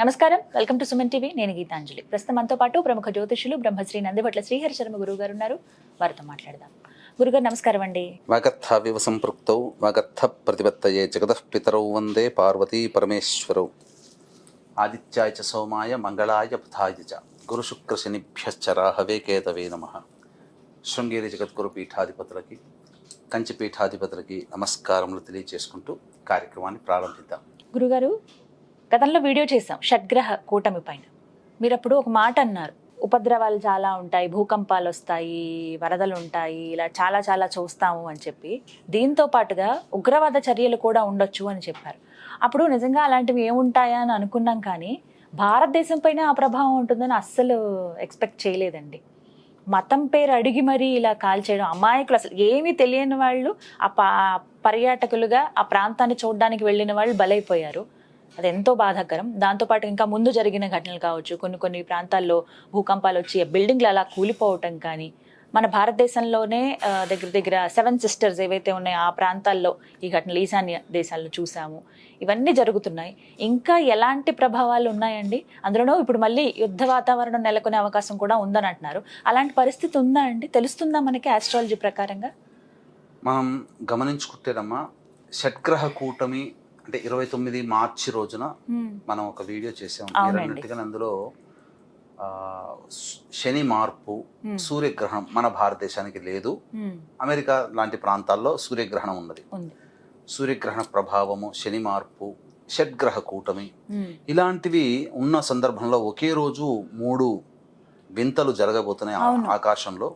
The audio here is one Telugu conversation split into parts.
నమస్కారం. Welcome to Suman TV. నేను గీతాంజలి. ప్రస్తుతం మనతో పాటు ప్రముఖ జ్యోతిషులు బ్రహ్మశ్రీ నందిభట్ల శ్రీహరి శర్మ గురువు గారు ఉన్నారు వారితో మాట్లాడదాం. గురుగారు నమస్కారం అండి. వాగర్థావివ సంపృక్తౌ వాగర్థ ప్రతిపత్తయే జగతః పితరౌ వందే పార్వతీ పరమేశ్వరౌ. ఆదిత్యాయ చ సోమాయ మంగళాయ బుధాయ చ. గురుశుక్రశనిభ్యశ్చ రాహవే కేతవే నమ. శృంగేరి జగద్గురు పీఠాధిపతులకి కంచి పీఠాధిపతులకి నమస్కారములు తెలియజేసుకుంటూ కార్యక్రమాన్ని ప్రారంభిద్దాం. గురుగారు గతంలో వీడియో చేసాం షడ్గ్రహ కూటమి పైన. మీరు అప్పుడు ఒక మాట అన్నారు ఉపద్రవాలు చాలా ఉంటాయి భూకంపాలు వస్తాయి వరదలు ఉంటాయి ఇలా చాలా చాలా చూస్తాము అని చెప్పి. దీంతో పాటుగా ఉగ్రవాద చర్యలు కూడా ఉండొచ్చు అని చెప్పారు. అప్పుడు నిజంగా అలాంటివి ఏముంటాయా అని అనుకున్నాం కానీ భారతదేశం పైన ఆ ప్రభావం ఉంటుందని అస్సలు ఎక్స్పెక్ట్ చేయలేదండి. మతం పేరు అడిగి మరీ ఇలా కాల్ చేయడం అమాయకులు అసలు ఏమీ తెలియని వాళ్ళు ఆ పా పర్యాటకులుగా ఆ ప్రాంతాన్ని చూడడానికి వెళ్ళిన వాళ్ళు బలైపోయారు. అది ఎంతో బాధాకరం దాంతోపాటు ఇంకా ముందు జరిగిన ఘటనలు కావచ్చు కొన్ని కొన్ని ప్రాంతాల్లో భూకంపాలు వచ్చి బిల్డింగ్లు అలా కూలిపోవటం కానీ మన భారతదేశంలోనే దగ్గర దగ్గర సెవెన్ సిస్టర్స్ ఏవైతే ఉన్నాయో ఆ ప్రాంతాల్లో ఈ ఘటనలు ఈశాన్య దేశాల్లో చూసాము. ఇవన్నీ జరుగుతున్నాయి. ఇంకా ఎలాంటి ప్రభావాలు ఉన్నాయండి? అందులోనూ ఇప్పుడు మళ్ళీ యుద్ధ వాతావరణం నెలకొనే అవకాశం కూడా ఉందని అంటున్నారు అలాంటి పరిస్థితి ఉందా అండి? తెలుస్తుందా మనకి ఆస్ట్రాలజీ ప్రకారంగా? మనం గమనించుకుంటేనమ్మా షట్గ్రహ కూటమి అంటే ఇరవై తొమ్మిది మార్చి రోజున. మనం ఒక వీడియో చేసాం. మీరు అన్నట్టుగా అందులో శని మార్పు. సూర్యగ్రహణం మన భారతదేశానికి లేదు. అమెరికా లాంటి ప్రాంతాల్లో సూర్యగ్రహణం ఉన్నది సూర్యగ్రహణ ప్రభావము శని మార్పు షడ్గ్రహ కూటమి. ఇలాంటివి ఉన్న సందర్భంలో ఒకే రోజు మూడు వింతలు జరగబోతున్నాయి. ఆకాశంలో.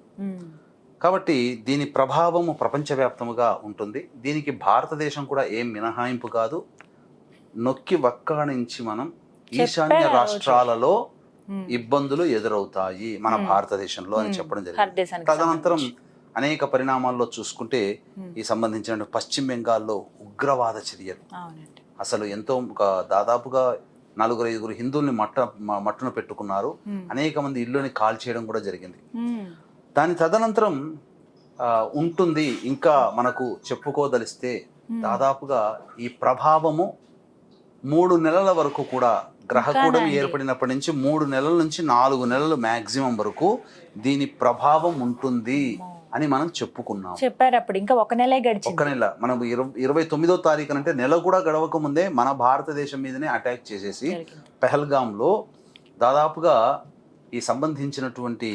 కాబట్టి దీని ప్రభావము ప్రపంచవ్యాప్తముగా ఉంటుంది దీనికి భారతదేశం కూడా ఏం మినహాయింపు కాదు నొక్కి వక్కాణించి మనం ఈశాన్య. రాష్ట్రాలలో. ఇబ్బందులు ఎదురవుతాయి మన. భారతదేశంలో అని. చెప్పడం జరిగింది తదనంతరం. అనేక పరిణామాల్లో చూసుకుంటే. ఈ సంబంధించిన పశ్చిమ బెంగాల్లో ఉగ్రవాద చర్యలు అసలు ఎంతో ఒక దాదాపుగా నలుగురు ఐదుగురు హిందువుల్ని మట్ట మట్టున పెట్టుకున్నారు. అనేక మంది ఇల్లుని కాల్ చేయడం కూడా జరిగింది. దాని తదనంతరం ఉంటుంది ఇంకా మనకు చెప్పుకోదలిస్తే. దాదాపుగా ఈ ప్రభావము మూడు నెలల వరకు కూడా గ్రహకూటమి అండి? ఏర్పడినప్పటి నుంచి మూడు నెలల నుంచి నాలుగు నెలలు మాక్సిమం వరకు దీని ప్రభావం ఉంటుంది. అని మనం చెప్పుకున్నాం చెప్పారు అప్పుడు ఇంకా ఒక నెలే ఒక్క గడిచింది నెల మనం ఇరవై ఇరవై తొమ్మిదో తారీఖు అంటే నెల కూడా గడవక ముందే మన భారతదేశం మీదనే అటాక్ చేసేసి. పెహల్గాంలో దాదాపుగా ఈ సంబంధించినటువంటి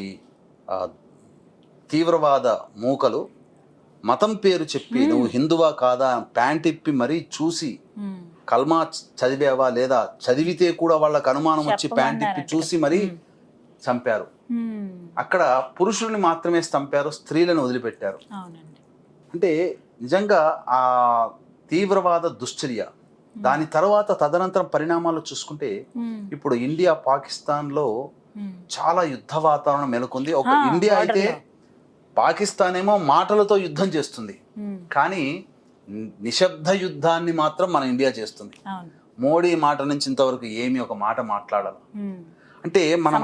తీవ్రవాద మూకలు మతం పేరు చెప్పి నువ్వు హిందువా కాదా ప్యాంట్ ఇప్పి మరీ చూసి. కల్మా చదివావా లేదా చదివితే కూడా వాళ్ళకి అనుమానం వచ్చి ప్యాంట్ ఇప్పి చెప్పమన్నారంట. చూసి మరీ. చంపారు. అక్కడ పురుషుల్ని మాత్రమే చంపారు స్త్రీలను వదిలిపెట్టారు అంటే నిజంగా ఆ తీవ్రవాద దుశ్చర్య దాని తర్వాత తదనంతరం పరిణామాలు చూసుకుంటే. ఇప్పుడు ఇండియా పాకిస్తాన్లో. చాలా యుద్ధ వాతావరణం నెలకొంది ఒక ఇండియా అయితే పాకిస్తాన్ ఏమో మాటలతో యుద్ధం చేస్తుంది మ్మ్. కానీ నిశ్శబ్ద యుద్ధాన్ని మాత్రం మన ఇండియా చేస్తుంది మోడీ మాట నుంచి ఇంతవరకు ఏమీ ఒక మాట మాట్లాడాలి మ్మ్. అంటే మనం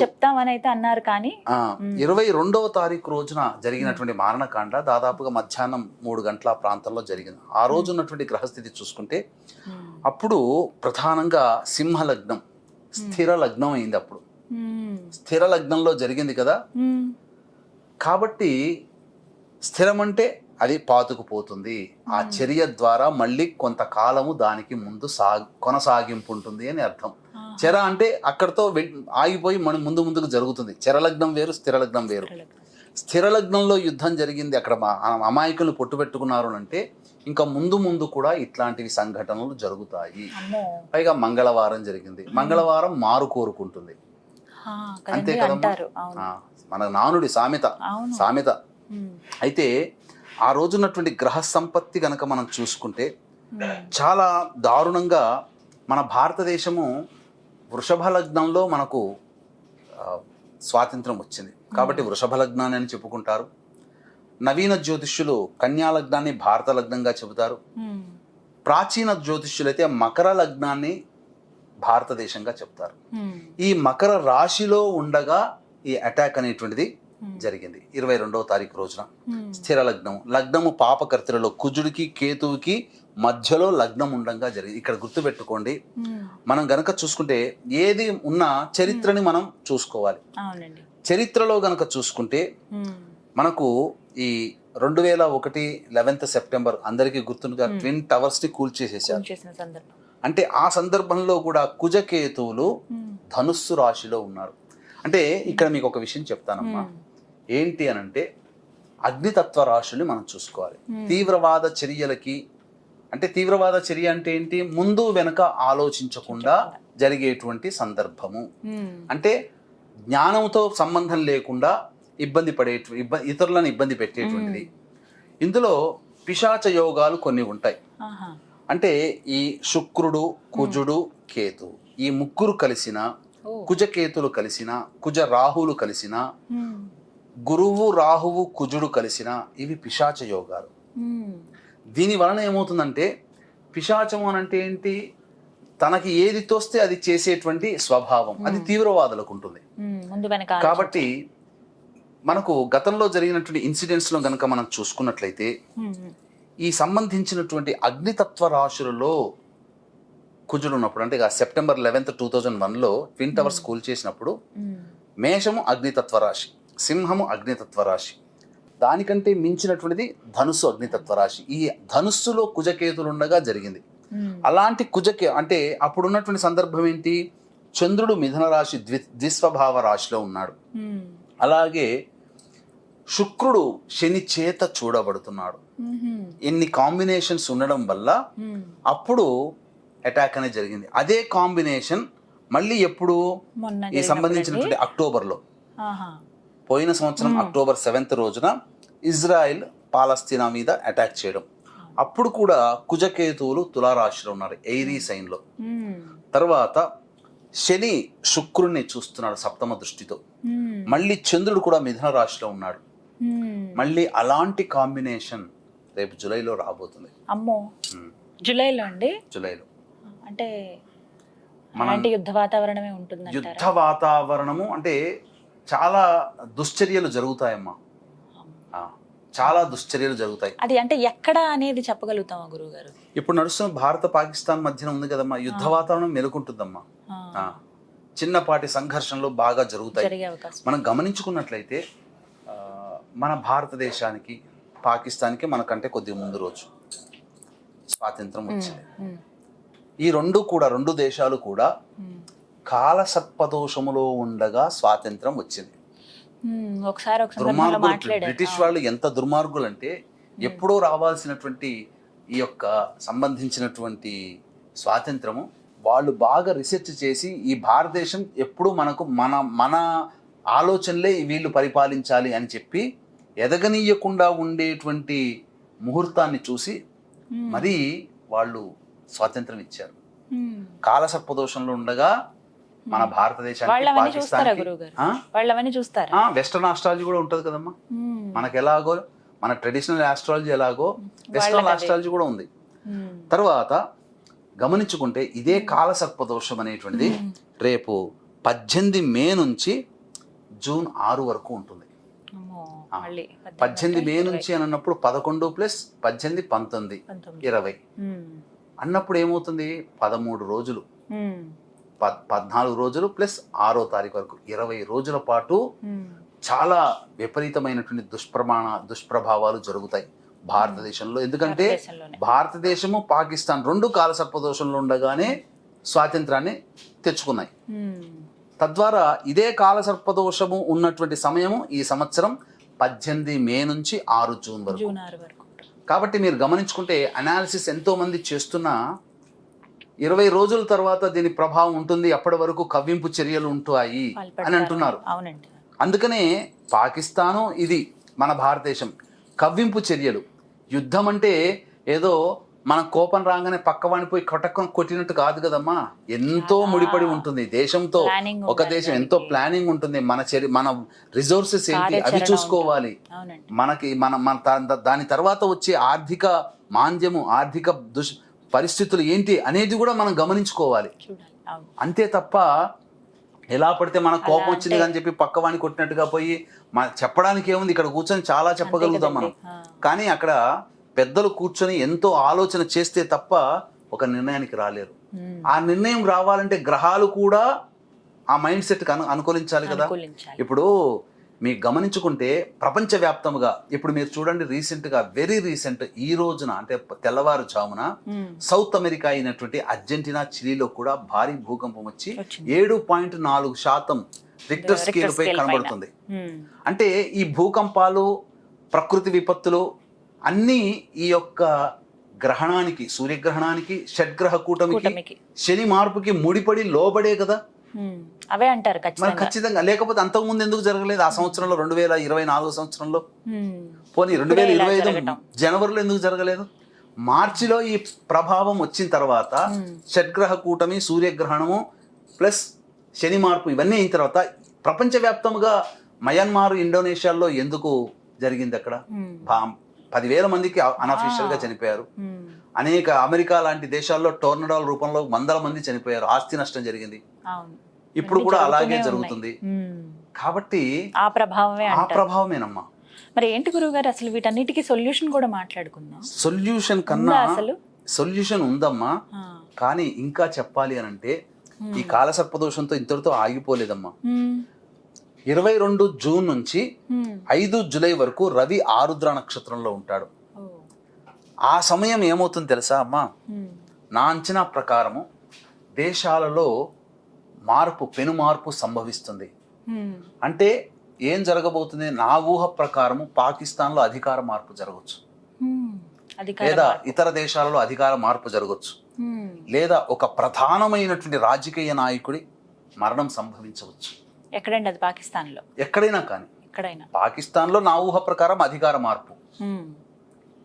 చెప్తామని అయితే అన్నారు కానీ ఆ, ఇరవై రెండవ తారీఖు రోజున జరిగినటువంటి మారణకాండ దాదాపుగా మధ్యాహ్నం మూడు గంటల ప్రాంతంలో జరిగింది ఆ రోజు ఉన్నటువంటి గ్రహస్థితి చూసుకుంటే. అప్పుడు ప్రధానంగా సింహ లగ్నం స్థిర లగ్నం అయింది అప్పుడు. స్థిర లగ్నంలో జరిగింది కదా. కాబట్టి స్థిరం అంటే అది పాతుకుపోతుంది. ఆ చర్య ద్వారా మళ్ళీ కొంతకాలము దానికి ముందు సా కొనసాగింపు ఉంటుంది అని అర్థం. చెర అంటే అక్కడతో ఆగిపోయి మన ముందు ముందుకు జరుగుతుంది. చెరలగ్నం వేరు స్థిర లగ్నం వేరు. స్థిర లగ్నంలో యుద్ధం జరిగింది. అక్కడ అమాయకులు పొట్టు పెట్టుకున్నారు అంటే ఇంకా ముందు ముందు కూడా ఇట్లాంటివి సంఘటనలు జరుగుతాయి. పైగా మంగళవారం జరిగింది. మంగళవారం మారు కోరుకుంటుంది. అంతే కదమ్మా? మన నానుడి సామెత. సామెత. అయితే ఆ రోజున్నటువంటి గ్రహ సంపత్తి గనక మనం చూసుకుంటే. చాలా దారుణంగా మన భారతదేశము వృషభ లగ్నంలో మనకు స్వాతంత్రం వచ్చింది. కాబట్టి వృషభ లగ్నాన్ని అని చెప్పుకుంటారు. నవీన జ్యోతిష్యులు కన్యా లగ్నాన్ని భారత లగ్నంగా చెబుతారు. ప్రాచీన జ్యోతిష్యులైతే మకర లగ్నాన్ని భారతదేశంగా చెప్తారు. ఈ మకర రాశిలో ఉండగా ఈ అటాక్ అనేటువంటిది జరిగింది. ఇరవై రెండవ తారీఖు రోజున. స్థిర లగ్నం. లగ్నము పాపకర్తలలో కుజుడికి కేతువుకి మధ్యలో లగ్నం ఉండంగా జరిగింది. ఇక్కడ గుర్తుపెట్టుకోండి. మనం గనక చూసుకుంటే ఏది ఉన్నా చరిత్రని మనం చూసుకోవాలి. చరిత్రలో గనక చూసుకుంటే. మనకు ఈ రెండు వేల ఒకటి లెవెన్త్ సెప్టెంబర్ అందరికీ గుర్తుండగా ట్విన్ టవర్స్ని కూల్చేసేసారు అంటే ఆ సందర్భంలో కూడా కుజకేతువులు. ధనుస్సు రాశిలో ఉన్నారు అంటే ఇక్కడ మీకు ఒక విషయం చెప్తానమ్మా. ఏంటి అని అంటే అగ్నితత్వ రాశుల్ని మనం చూసుకోవాలి. తీవ్రవాద చర్యలకి అంటే తీవ్రవాద చర్య అంటే ఏంటి ముందు వెనక ఆలోచించకుండా జరిగేటువంటి సందర్భము. అంటే జ్ఞానంతో సంబంధం లేకుండా ఇబ్బంది పడే ఇబ్బంది ఇతరులను ఇబ్బంది పెట్టేటువంటిది ఇందులో పిశాచ యోగాలు కొన్ని ఉంటాయి. అంటే ఈ శుక్రుడు కుజుడు కేతు ఈ ముగ్గురు కలిసిన. కుజకేతులు కలిసిన కుజ రాహులు కలిసిన. గురువు రాహువు కుజుడు కలిసిన ఇవి పిశాచ యోగాలు. దీని వలన ఏమవుతుందంటే పిశాచము అని అంటే ఏంటి తనకి ఏది తోస్తే అది చేసేటువంటి స్వభావం అది తీవ్రవాదులకు ఉంటుంది కాబట్టి మనకు గతంలో జరిగినటువంటి ఇన్సిడెంట్స్లో గనక మనం చూసుకున్నట్లయితే. ఈ సంబంధించినటువంటి అగ్నితత్వ రాశులలో కుజుడు ఉన్నప్పుడు అంటే సెప్టెంబర్ లెవెన్త్ టూ థౌజండ్ వన్లో ట్విన్ టవర్స్ కూల్ చేసినప్పుడు Hmm. మేషము అగ్నితత్వ రాశి సింహము అగ్నితత్వ రాశి దానికంటే మించినటువంటిది ధనుస్సు అగ్నితత్వ రాశి ఈ ధనుస్సులో కుజకేతులు ఉండగా జరిగింది Hmm. అలాంటి కుజకే అంటే అప్పుడున్నటువంటి సందర్భం ఏంటి చంద్రుడు మిథున రాశి ద్వి ద్విస్వభావ రాశిలో ఉన్నాడు Hmm. అలాగే శుక్రుడు శని చేత చూడబడుతున్నాడు. ఇన్ని కాంబినేషన్స్ ఉండడం వల్ల. అప్పుడు అటాక్ అనేది జరిగింది అదే కాంబినేషన్ మళ్ళీ ఎప్పుడు ఈ? సంబంధించినటువంటి అక్టోబర్లో. పోయిన సంవత్సరం అక్టోబర్ సెవెంత్ రోజున ఇజ్రాయెల్ పాలస్తీనా మీద అటాక్ చేయడం అప్పుడు కూడా కుజకేతువులు తులారాశిలో ఉన్నారు ఎయిరీ సైన్లో. తర్వాత శని శుక్రుణ్ణి చూస్తున్నాడు సప్తమ దృష్టితో. మళ్ళీ చంద్రుడు కూడా మిథున రాశిలో ఉన్నాడు. మళ్ళీ అలాంటి కాంబినేషన్ రేపు జూలైలో రాబోతుంది. అమ్మో. ఉమ్, జూలైలో అండి? జూలైలో. అంటే మనం- అలాంటి యుద్ధ వాతావరణమే ఉంటుందంటారా? యుద్ధ వాతావరణము అంటే చాలా దుశ్చర్యలు జరుగుతాయమ్మా. చాలా దుశ్చర్యలు జరుగుతాయి. అది అంటే ఎక్కడ అనేది చెప్పగలుగుతామా గురువు గారు ఇప్పుడు నడుస్తున్న భారత పాకిస్తాన్ మధ్యన ఉంది కదమ్మా యుద్ధ వాతావరణం మెలుకుంటుందమ్మా చిన్నపాటి సంఘర్షణలు బాగా జరుగుతాయి. మనం గమనించుకున్నట్లయితే మన భారతదేశానికి పాకిస్తాన్కి మనకంటే కొద్దిగా ముందు రోజు. స్వాతంత్రం వచ్చింది. ఈ రెండు కూడా రెండు దేశాలు కూడా. కాలసర్పదోషములో ఉండగా స్వాతంత్రం వచ్చింది. ఒకసారి దుర్మార్గులు బ్రిటిష్ వాళ్ళు ఎంత దుర్మార్గులు అంటే ఎప్పుడో రావాల్సినటువంటి ఈ యొక్క సంబంధించినటువంటి స్వాతంత్రము వాళ్ళు బాగా రీసెర్చ్ చేసి ఈ భారతదేశం ఎప్పుడు మనకు మన మన ఆలోచనలే వీళ్ళు పరిపాలించాలి అని చెప్పి ఎదగనీయకుండా ఉండేటువంటి ముహూర్తాన్ని చూసి. మరీ వాళ్ళు స్వాతంత్రం ఇచ్చారు. కాలసర్పదోషంలో ఉండగా మన భారతదేశానికి చూస్తారా ఆ, వెస్టర్న్ ఆస్ట్రాలజీ కూడా ఉంటుంది కదమ్మా. మనకి ఎలాగో మన ట్రెడిషనల్ ఆస్ట్రాలజీ ఎలాగో వెస్టర్న్. ఆస్ట్రాలజీ కూడా ఉంది. తర్వాత గమనించుకుంటే ఇదే కాలసర్పదోషం అనేటువంటిది రేపు పద్దెనిమిది మే నుంచి జూన్ ఆరు వరకు ఉంటుంది పద్దెనిమిది మే నుంచి అని అన్నప్పుడు పదకొండు ప్లస్ పద్దెనిమిది పంతొమ్మిది ఇరవై. అన్నప్పుడు ఏమవుతుంది పదమూడు రోజులు. పద్ పద్నాలుగు రోజులు ప్లస్ ఆరో తారీఖు వరకు ఇరవై రోజుల పాటు. చాలా విపరీతమైనటువంటి దుష్ప్రమాణ దుష్ప్రభావాలు జరుగుతాయి భారతదేశంలో ఎందుకంటే. భారతదేశము పాకిస్తాన్ రెండు కాల సర్పదోషంలో ఉండగానే స్వాతంత్రాన్ని తెచ్చుకున్నాయి. తద్వారా ఇదే కాల సర్పదోషము ఉన్నటువంటి సమయము ఈ సంవత్సరం పద్దెనిమిది మే నుంచి ఆరు జూన్ వరకు. కాబట్టి మీరు గమనించుకుంటే అనాలిసిస్ ఎంతో మంది చేస్తున్నా ఇరవై రోజుల తర్వాత దీని ప్రభావం ఉంటుంది అప్పటి వరకు కవ్వింపు చర్యలు ఉంటాయి అని. అంటున్నారు. అందుకనే పాకిస్తాను ఇది మన భారతదేశం. కవ్వింపు చర్యలు. యుద్ధం అంటే ఏదో మన కోపం రాగానే పక్కవాడిని పోయి కొట్టకం కొట్టినట్టు కాదు కదమ్మా. ఎంతో ముడిపడి ఉంటుంది. దేశంతో ఒక దేశం ఎంతో. ప్లానింగ్ ఉంటుంది. మన చర్య మన రిసోర్సెస్ ఏంటి? అవి చూసుకోవాలి. మనకి మన మన దాని తర్వాత వచ్చే ఆర్థిక మాంద్యము ఆర్థిక దుష్ పరిస్థితులు ఏంటి అనేది కూడా మనం గమనించుకోవాలి. అంతే తప్ప ఎలా పడితే మనకు కోపం వచ్చింది అని చెప్పి పక్కవాణి కొట్టినట్టుగా పోయి మన చెప్పడానికి ఏముంది? ఇక్కడ కూర్చొని చాలా చెప్పగలుగుతాం మనం. కానీ అక్కడ పెద్దలు కూర్చొని ఎంతో ఆలోచన చేస్తే తప్ప ఒక నిర్ణయానికి రాలేరు. ఆ నిర్ణయం రావాలంటే గ్రహాలు కూడా ఆ మైండ్ సెట్ అను అనుకూలించాలి కదా ఇప్పుడు మీకు గమనించుకుంటే ప్రపంచవ్యాప్తంగా ఇప్పుడు మీరు చూడండి రీసెంట్గా వెరీ రీసెంట్ ఈ రోజున అంటే తెల్లవారుజామున. సౌత్ అమెరికా అయినటువంటి అర్జెంటీనా చిలీలో కూడా భారీ భూకంపం వచ్చి. ఏడు పాయింట్ నాలుగు శాతం రిక్టర్ స్కేల్ పై కనబడుతుంది. అంటే ఈ భూకంపాలు ప్రకృతి విపత్తులు అన్నీ ఈ యొక్క గ్రహణానికి సూర్యగ్రహణానికి షడ్గ్రహ కూటమికి శని మార్పుకి ముడిపడి లోబడే కదా. అవే అంటారు మరి ఖచ్చితంగా. లేకపోతే అంతకుముందు ఎందుకు జరగలేదు? ఆ సంవత్సరంలో రెండు వేల ఇరవై నాలుగు సంవత్సరంలో. పోనీ రెండు వేల ఇరవై ఐదు. జనవరిలో ఎందుకు జరగలేదు? మార్చిలో ఈ ప్రభావం వచ్చిన తర్వాత. షడ్గ్రహ కూటమి సూర్యగ్రహణము ప్లస్ శని మార్పు ఇవన్నీ అయిన తర్వాత ప్రపంచవ్యాప్తంగా మయన్మార్ ఇండోనేషియాలో ఎందుకు జరిగింది అక్కడ? పదివేల మందికి అనఫీషియల్గా Ah. చనిపోయారు. అనేక అమెరికా లాంటి దేశాల్లో టోర్నడోల రూపంలో వందల మంది చనిపోయారు ఆస్తి నష్టం జరిగింది ఇప్పుడు కూడా అలాగే జరుగుతుంది. కాబట్టి ఆ ప్రభావమే ఆ ప్రభావమేనమ్మా మరి ఏంటి గురువు గారు అసలు వీటన్నిటికీ సొల్యూషన్ కూడా మాట్లాడుకుందాం సొల్యూషన్ కన్నా అసలు సొల్యూషన్ ఉందమ్మా. కానీ ఇంకా చెప్పాలి అని అంటే. ఈ కాలసర్పదోషంతో ఇంతటితో ఆగిపోలేదమ్మా. ఇరవై రెండు జూన్ నుంచి. ఐదు జూలై వరకు రవి ఆరుద్ర నక్షత్రంలో ఉంటాడు. ఆ సమయం ఏమవుతుంది తెలుసా అమ్మా. నా అంచనా ప్రకారము దేశాలలో మార్పు పెను మార్పు సంభవిస్తుంది. అంటే ఏం జరగబోతుంది నా ఊహ ప్రకారము పాకిస్తాన్లో అధికార మార్పు జరగవచ్చు లేదా. ఇతర దేశాలలో అధికార మార్పు జరగవచ్చు. లేదా ఒక ప్రధానమైనటువంటి రాజకీయ నాయకుడి మరణం సంభవించవచ్చు ఎక్కడండి అది పాకిస్తాన్లో ఎక్కడైనా కానీ ఎక్కడైనా పాకిస్తాన్లో నా ఊహ ప్రకారం అధికార మార్పు.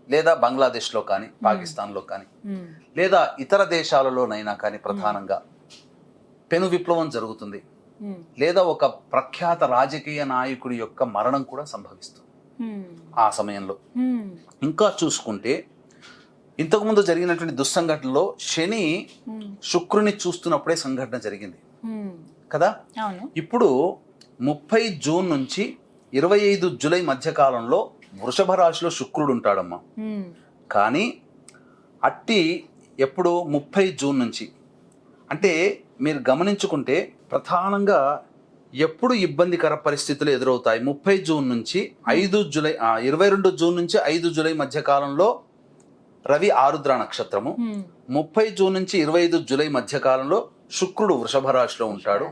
లేదా బంగ్లాదేశ్లో కానీ పాకిస్తాన్లో కానీ. లేదా ఇతర దేశాలలోనైనా కానీ ప్రధానంగా పెను విప్లవం జరుగుతుంది. లేదా ఒక ప్రఖ్యాత రాజకీయ నాయకుడి యొక్క మరణం కూడా సంభవిస్తుంది. ఆ సమయంలో. ఇంకా చూసుకుంటే ఇంతకుముందు జరిగినటువంటి దుస్సంఘటనలో శని. శుక్రుని చూస్తున్నప్పుడే సంఘటన జరిగింది. కదా? ఇప్పుడు ముప్పై జూన్ నుంచి ఇరవై ఐదు జూలై మధ్యకాలంలో వృషభ రాశిలో శుక్రుడు ఉంటాడమ్మా. కానీ అట్టి ఎప్పుడు ముప్పై జూన్ నుంచి. అంటే మీరు గమనించుకుంటే ప్రధానంగా ఎప్పుడు ఇబ్బందికర పరిస్థితులు ఎదురవుతాయి. ముప్పై జూన్ నుంచి ఐదు జూలై ఇరవై రెండు జూన్ నుంచి ఐదు జూలై మధ్య కాలంలో రవి ఆరుద్ర నక్షత్రము. ముప్పై జూన్ నుంచి ఇరవై ఐదు జూలై మధ్య కాలంలో శుక్రుడు వృషభ రాశిలో ఉంటాడు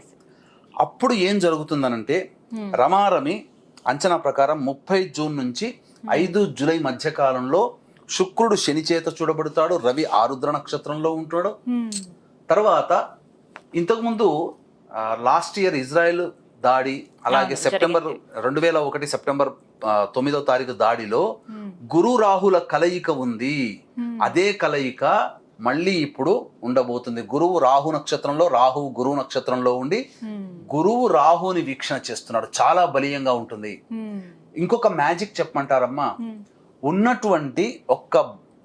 అప్పుడు ఏం జరుగుతుందనంటే. రమారమి అంచనా ప్రకారం ముప్పై జూన్ నుంచి ఐదు జూలై మధ్య కాలంలో శుక్రుడు శని చేత చూడబడతాడు రవి ఆరుద్ర నక్షత్రంలో ఉంటాడు. తర్వాత ఇంతకుముందు లాస్ట్ ఇయర్ ఇజ్రాయెల్ దాడి అలాగే సెప్టెంబర్ రెండు వేల ఒకటి సెప్టెంబర్ తొమ్మిదో తారీఖు దాడిలో. గురు రాహుల కలయిక ఉంది. అదే కలయిక మళ్ళీ ఇప్పుడు ఉండబోతుంది గురువు రాహు నక్షత్రంలో రాహువు గురువు నక్షత్రంలో ఉండి ఉమ్. గురువు రాహుని వీక్షణ చేస్తున్నాడు చాలా బలీయంగా ఉంటుంది ఉమ్. ఇంకొక మ్యాజిక్ చెప్పమంటారమ్మా ఉమ్. ఉన్నటువంటి ఒక్క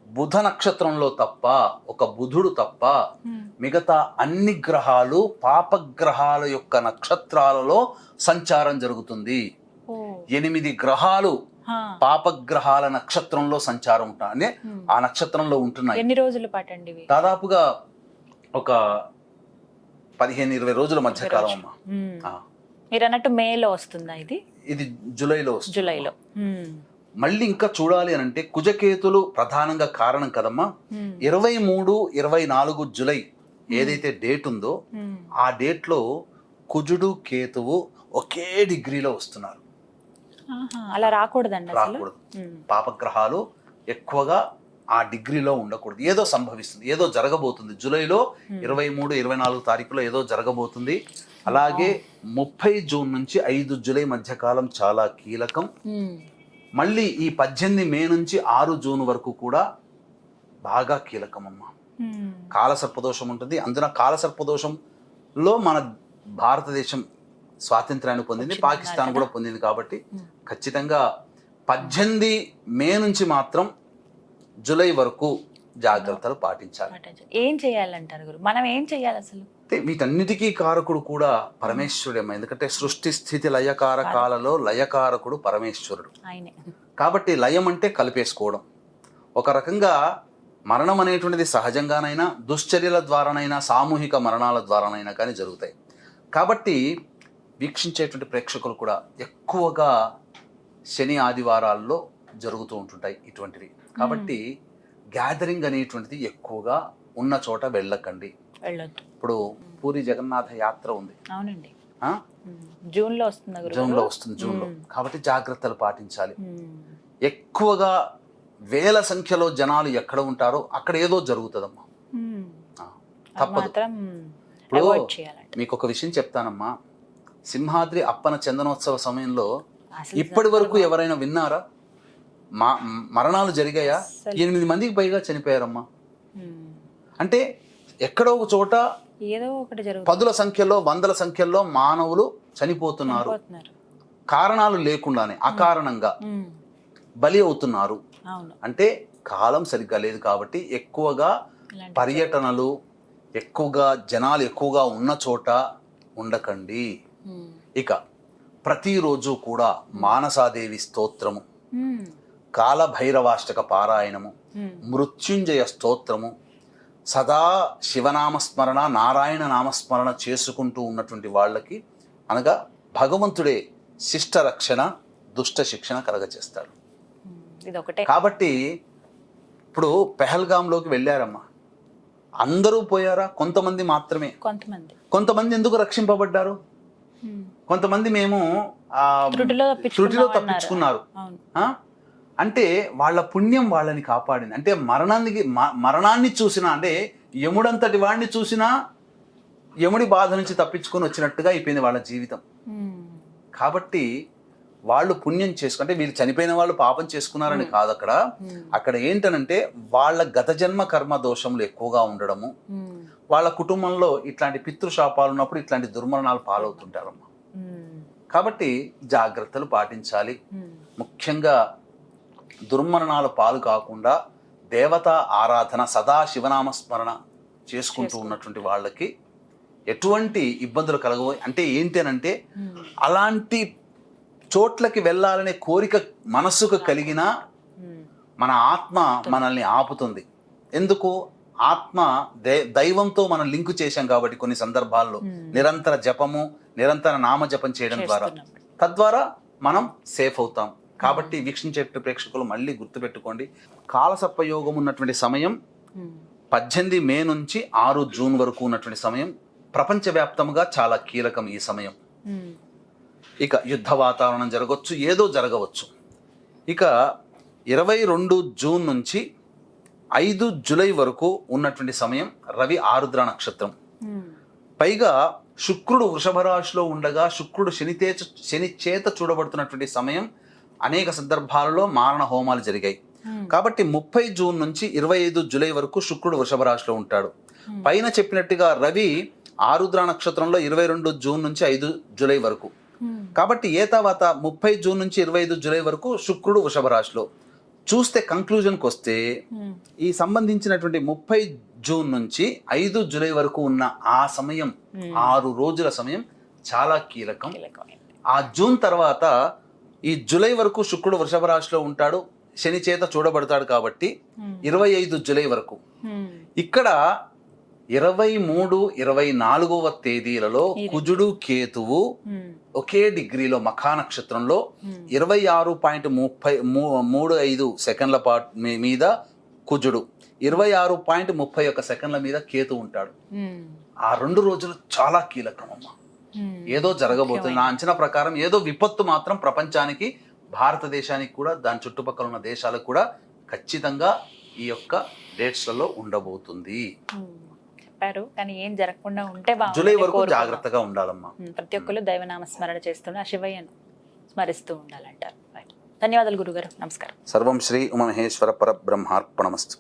బుధ నక్షత్రంలో తప్ప ఒక బుధుడు తప్ప. మిగతా అన్ని గ్రహాలు పాపగ్రహాల యొక్క నక్షత్రాలలో సంచారం జరుగుతుంది. ఎనిమిది గ్రహాలు. పాపగ్రహాల నక్షత్రంలో సంచారం ఉంటాయి అంటే. ఆ నక్షత్రంలో ఉంటున్నాయి. ఎన్ని రోజుల పాటు అండి దాదాపుగా ఒక పదిహేను ఇరవై రోజుల మధ్య కాలం అమ్మా. మీరు అన్నట్టు మేలో వస్తుందా ఇది? ఇది జూలైలో వస్తుంది. జూలైలో. మళ్ళీ ఇంకా చూడాలి అని అంటే కుజకేతులు ప్రధానంగా కారణం కదమ్మా. ఇరవై మూడు ఇరవై నాలుగు జూలై ఏదైతే డేట్ ఉందో. ఆ డేట్లో కుజుడు కేతువు ఒకే డిగ్రీలో వస్తున్నారు. అలా రాకూడదండి అసలు? రాకూడదు. పాపగ్రహాలు ఎక్కువగా ఆ డిగ్రీలో ఉండకూడదు. ఏదో సంభవిస్తుంది. ఏదో జరగబోతుంది. జూలైలో ఇరవై మూడు ఇరవై నాలుగు తారీఖులో ఏదో జరగబోతుంది. అలాగే ముప్పై జూన్ నుంచి ఐదు జూలై మధ్య కాలం చాలా కీలకం. మళ్ళీ ఈ పద్దెనిమిది మే నుంచి ఆరు జూన్ వరకు కూడా బాగా కీలకమమ్మా. ఉమ్. కాలసర్పదోషం ఉంటుంది. అందున కాలసర్పదోషంలో మన భారతదేశం స్వాతంత్రాన్ని పొందింది పాకిస్తాన్ కూడా పొందింది కాబట్టి. ఖచ్చితంగా పద్దెనిమిది మే నుంచి మాత్రం జూలై వరకు జాగ్రత్తలు పాటించాలి. ఏం చేయాలంటారు గురు? మనం ఏం చేయాలి అసలు? వీటన్నిటికీ కారకుడు కూడా పరమేశ్వరుడేమో ఎందుకంటే సృష్టి స్థితి లయకారకాలలో లయకారకుడు పరమేశ్వరుడు. కాబట్టి లయం అంటే కలిపేసుకోవడం. ఒక రకంగా మరణం అనేటువంటిది సహజంగానైనా దుశ్చర్యల ద్వారానైనా సామూహిక మరణాల ద్వారానైనా కానీ జరుగుతాయి. కాబట్టి వీక్షించేటువంటి ప్రేక్షకులు కూడా ఎక్కువగా శని ఆదివారాల్లో జరుగుతూ ఉంటుంటాయి ఇటువంటివి. కాబట్టి గ్యాదరింగ్ అనేటువంటిది ఎక్కువగా ఉన్న చోట వెళ్ళకండి. ఇప్పుడు పూరి జగన్నాథ యాత్ర ఉంది. అవునండి. ఆ? ఉమ్. జూన్లో వస్తుంది గురుగారు జూన్లో వస్తుంది జూన్లో. మ్మ్. కాబట్టి జాగ్రత్తలు పాటించాలి. ఎక్కువగా వేల సంఖ్యలో జనాలు ఎక్కడ ఉంటారో అక్కడ ఏదో జరుగుతుందమ్మా. తప్పదు. మీకు ఒక విషయం చెప్తానమ్మా. సింహాద్రి అప్పన చందనోత్సవ సమయంలో ఇప్పటి వరకు ఎవరైనా విన్నారా మా మరణాలు జరిగాయా. ఎనిమిది మందికి పైగా చనిపోయారమ్మా. అంటే ఎక్కడో ఒక చోట ఏదో ఒకటి పదుల సంఖ్యలో వందల సంఖ్యలో మానవులు చనిపోతున్నారు. కారణాలు లేకుండానే అకారణంగా. బలి అవుతున్నారు అంటే కాలం సరిగ్గా లేదు కాబట్టి ఎక్కువగా పర్యటనలు ఎక్కువగా జనాలు ఎక్కువగా ఉన్న చోట ఉండకండి. ఇక ప్రతిరోజు కూడా మానసాదేవి స్తోత్రము. కాలభైరవాష్టక పారాయణము. మృత్యుంజయ స్తోత్రము. సదా శివనామస్మరణ నారాయణ నామస్మరణ చేసుకుంటూ ఉన్నటువంటి వాళ్ళకి అనగా భగవంతుడే శిష్ట రక్షణ దుష్ట శిక్షణ ఒకటే కాబట్టి ఇప్పుడు పెహల్గాంలోకి వెళ్ళారమ్మా. అందరూ పోయారా? కొంతమంది మాత్రమే. కొంతమంది. కొంతమంది ఎందుకు రక్షింపబడ్డారు. కొంతమంది మేము త్రుటిలో. తప్పించుకున్నారు? అంటే వాళ్ళ పుణ్యం వాళ్ళని కాపాడింది అంటే మరణానికి మరణాన్ని చూసినా అంటే యముడంతటి వాడిని చూసినా యముడి బాధ నుంచి తప్పించుకొని వచ్చినట్టుగా అయిపోయింది వాళ్ళ జీవితం ఉమ్. కాబట్టి వాళ్ళు పుణ్యం చేసుకు అంటే వీళ్ళు చనిపోయిన వాళ్ళు పాపం చేసుకున్నారని కాదు అక్కడ. అక్కడ ఏంటనంటే వాళ్ళ గత జన్మ కర్మ దోషములు ఎక్కువగా ఉండడము. వాళ్ళ కుటుంబంలో ఇట్లాంటి పితృశాపాలు ఉన్నప్పుడు ఇట్లాంటి దుర్మరణాలు పాలవుతుంటారమ్మా. కాబట్టి జాగ్రత్తలు పాటించాలి. ముఖ్యంగా దుర్మరణాల పాలు కాకుండా దేవతా ఆరాధన సదా శివనామస్మరణ చేసుకుంటూ ఉన్నటువంటి వాళ్ళకి ఎటువంటి ఇబ్బందులు కలగవు అంటే ఏంటి అని అంటే ఉమ్. అలాంటి చోట్లకి వెళ్ళాలనే కోరిక మనస్సుకు కలిగినా. మన ఆత్మ మనల్ని ఆపుతుంది ఎందుకు ఆత్మ దే దైవంతో మనం లింకు చేశాం కాబట్టి కొన్ని సందర్భాల్లో. నిరంతర జపము నిరంతర నామ జపం చేయడం ద్వారా. తద్వారా మనం సేఫ్ అవుతాం కాబట్టి వీక్షించే ప్రేక్షకులు మళ్ళీ గుర్తుపెట్టుకోండి కాలసర్పయోగం ఉన్నటువంటి సమయం. పద్దెనిమిది మే నుంచి ఆరు జూన్ వరకు ఉన్నటువంటి సమయం ప్రపంచవ్యాప్తంగా చాలా కీలకం ఈ సమయం. ఇక యుద్ధ వాతావరణం జరగవచ్చు ఏదో జరగవచ్చు ఇక ఇరవై రెండు జూన్ నుంచి ఐదు జూలై వరకు ఉన్నటువంటి సమయం రవి ఆరుద్ర నక్షత్రం. పైగా శుక్రుడు వృషభ రాశిలో ఉండగా శుక్రుడు శనితే శని చేత చూడబడుతున్నటువంటి సమయం అనేక సందర్భాలలో మారణ హోమాలు జరిగాయి ఉమ్. కాబట్టి ముప్పై జూన్ నుంచి ఇరవై ఐదు జూలై వరకు శుక్రుడు వృషభ రాశిలో ఉంటాడు Hmm. పైన చెప్పినట్టుగా రవి ఆరుద్ర నక్షత్రంలో ఇరవై రెండు జూన్ నుంచి ఐదు జూలై వరకు ఉమ్. కాబట్టి ఏ తర్వాత ముప్పై జూన్ నుంచి ఇరవై ఐదు జూలై వరకు శుక్రుడు వృషభ రాశిలో చూస్తే కంక్లూజన్కి వస్తే ఉమ్. ఈ సంబంధించినటువంటి ముప్పై జూన్ నుంచి ఐదు జూలై వరకు ఉన్న ఆ సమయం Hmm. ఆరు రోజుల సమయం చాలా కీలకం. ఆ జూన్ తర్వాత ఈ జూలై వరకు శుక్రుడు వృషభ రాశిలో ఉంటాడు శని చేత చూడబడతాడు కాబట్టి ఉమ్. ఇరవై ఐదు జూలై వరకు. ఇక్కడ ఇరవై మూడు ఇరవై నాలుగవ తేదీలలో కుజుడు కేతువు. ఒకే డిగ్రీలో మఖా నక్షత్రంలో. ఇరవై ఆరు పాయింట్ ముప్పై మూడు ఐదు సెకండ్ల పాటు మీద కుజుడు ఇరవై ఆరు పాయింట్ ముప్పై ఒక్క సెకండ్ల మీద కేతు ఉంటాడు. ఆ రెండు రోజులు చాలా కీలకం అమ్మా. ఏదో జరగబోతుంది నా అంచనా ప్రకారం ఏదో విపత్తు మాత్రం ప్రపంచానికి భారతదేశానికి కూడా దాని చుట్టుపక్కల ఉన్న దేశాలకు కూడా ఖచ్చితంగా ఈ యొక్క డేట్స్లలో ఉండబోతుంది. చెప్పారు. కానీ ఏం జరగకుండా ఉంటే జూలై వరకు. జాగ్రత్తగా ఉండాలమ్మా. ప్రతి ఒక్కరు దైవనామ స్మరణ చేస్తుండే. ఆ శివయ్యను స్మరిస్తూ ఉండాలంటారు. ధన్యవాదాలు గురుగారు. నమస్కారం. సర్వం శ్రీ ఉమమహేశ్వర పరబ్రహ్మార్పణమస్తు.